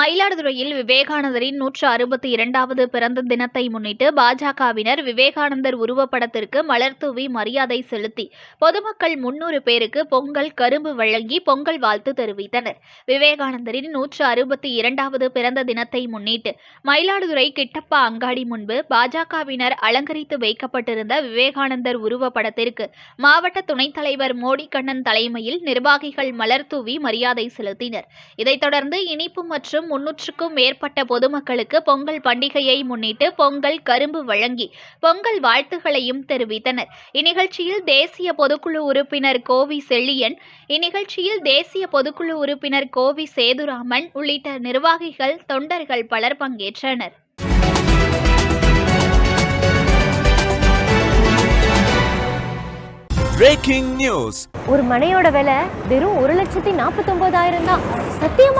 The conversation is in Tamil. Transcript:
மயிலாடுதுறையில் விவேகானந்தரின் நூற்று அறுபத்தி இரண்டாவது பிறந்த தினத்தை முன்னிட்டு பாஜகவினர் விவேகானந்தர் உருவப்படத்திற்கு மலர் தூவி மரியாதை செலுத்தி பொதுமக்கள் முன்னூறு பேருக்கு பொங்கல் கரும்பு வழங்கி பொங்கல் வாழ்த்து தெரிவித்தனர். விவேகானந்தரின் நூற்று அறுபத்தி இரண்டாவது பிறந்த தினத்தை முன்னிட்டு மயிலாடுதுறை கிட்டப்பா அங்காடி முன்பு பாஜகவினர் அலங்கரித்து வைக்கப்பட்டிருந்த விவேகானந்தர் உருவப்படத்திற்கு மாவட்ட துணைத் தலைவர் மோடி கண்ணன் தலைமையில் நிர்வாகிகள் மலர் தூவி மரியாதை செலுத்தினர். இதைத் தொடர்ந்து இனிப்பு மற்றும் முன்னூற்றுக்கும் மேற்பட்ட பொதுமக்களுக்கு பொங்கல் பண்டிகையை முன்னிட்டு பொங்கல் கரும்பு வழங்கி பொங்கல் வாழ்த்துகளையும் தெரிவித்தனர். இந்நிகழ்ச்சியில் தேசிய பொதுக்குழு உறுப்பினர் கோவி செழியன் இந்நிகழ்ச்சியில் தேசிய பொதுக்குழு உறுப்பினர் கோவி சேதுராமன் உள்ளிட்ட நிர்வாகிகள் தொண்டர்கள் பலர் பங்கேற்றனர். பிரேக்கிங் நியூஸ் ஒரு மனையோட விலை வெறும் ஒரு லட்சத்தி நாற்பத்தொன்பதாயிரம் தான். சத்தியமாங்க